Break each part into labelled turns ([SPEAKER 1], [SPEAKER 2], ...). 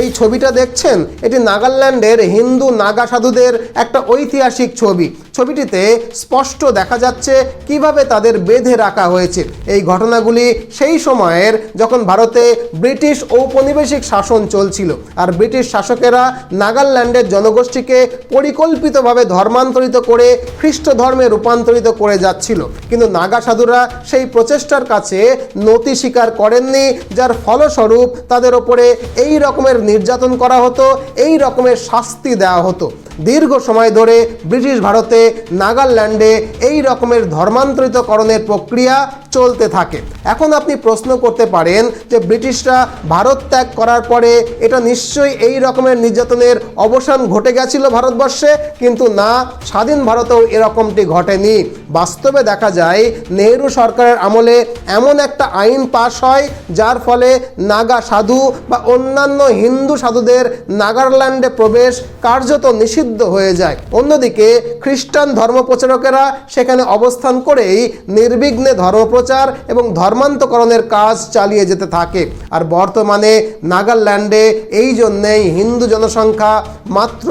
[SPEAKER 1] এই ছবিটা দেখছেন? এটি নাগাল্যান্ডের হিন্দু নাগা সাধুদের একটা ঐতিহাসিক ছবি। ছবিটিতে স্পষ্ট দেখা যাচ্ছে কীভাবে তাদের বেঁধে রাখা হয়েছে। এই ঘটনাগুলি সেই সময়ের যখন ভারতে ব্রিটিশ ঔপনিবেশিক শাসন চলছিল আর ব্রিটিশ শাসকেরা নাগাল্যান্ডের জনগোষ্ঠীকে পরিকল্পিতভাবে ধর্মান্তরিত করে খ্রিস্ট ধর্মে রূপান্তরিত করে যাচ্ছিল। কিন্তু নাগা সাধুরা সেই প্রচেষ্টার কাছে নতি স্বীকার করেননি, যার ফলস্বরূপ তাদের ওপরে এই রকমের নির্যাতন করা হতো, এই রকমের শাস্তি দেওয়া হতো। দীর্ঘ সময় ধরে ব্রিটিশ ভারতে নাগাল্যান্ডে এই রকমের ধর্মান্তরিতকরণের প্রক্রিয়া চলতে থাকে। এখন আপনি প্রশ্ন করতে পারেন যে ব্রিটিশরা ভারত ত্যাগ করার পরে এটা নিশ্চয়ই এই রকমের নির্যাতনের অবসান ঘটে গেছিল ভারতবর্ষে? কিন্তু না, স্বাধীন ভারতেও এরকমটি ঘটেনি। বাস্তবে দেখা যায়, নেহেরু সরকারের আমলে এমন একটা আইন পাশ হয়, যার ফলে নাগা সাধু বা অন্যান্য হিন্দু সাধুদের নাগাল্যান্ডে প্রবেশ কার্যত নিষিদ্ধ হয়ে যায়। অন্যদিকে খ্রিস্টান ধর্মপ্রচারকেরা সেখানে অবস্থান করেই নির্বিঘ্নে ধর্মপ্রচার এবং ধর্মান্তকরণের কাজ চালিয়ে যেতে থাকে। আর বর্তমানে নাগাল্যান্ডে এই জন্যেই হিন্দু জনসংখ্যা মাত্র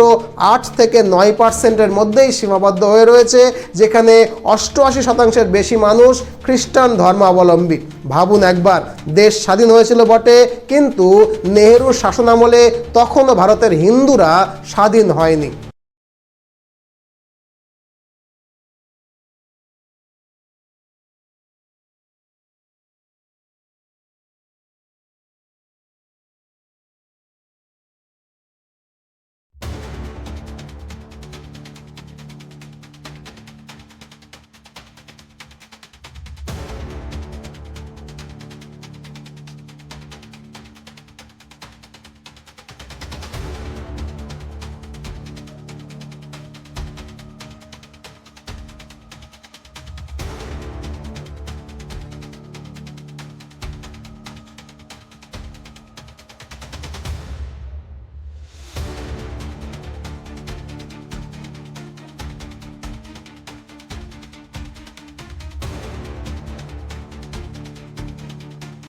[SPEAKER 1] আট থেকে নয় পার্সেন্টের মধ্যেই সীমাবদ্ধ হয়ে রয়েছে, যেখানে অষ্টআশি শতাংশের বেশি মানুষ খ্রিস্টান ধর্মাবলম্বী। ভাবুন একবার, দেশ স্বাধীন হয়েছিল বটে, কিন্তু নেহেরুর শাসনামলে তখনও ভারতের হিন্দুরা স্বাধীন হয়নি।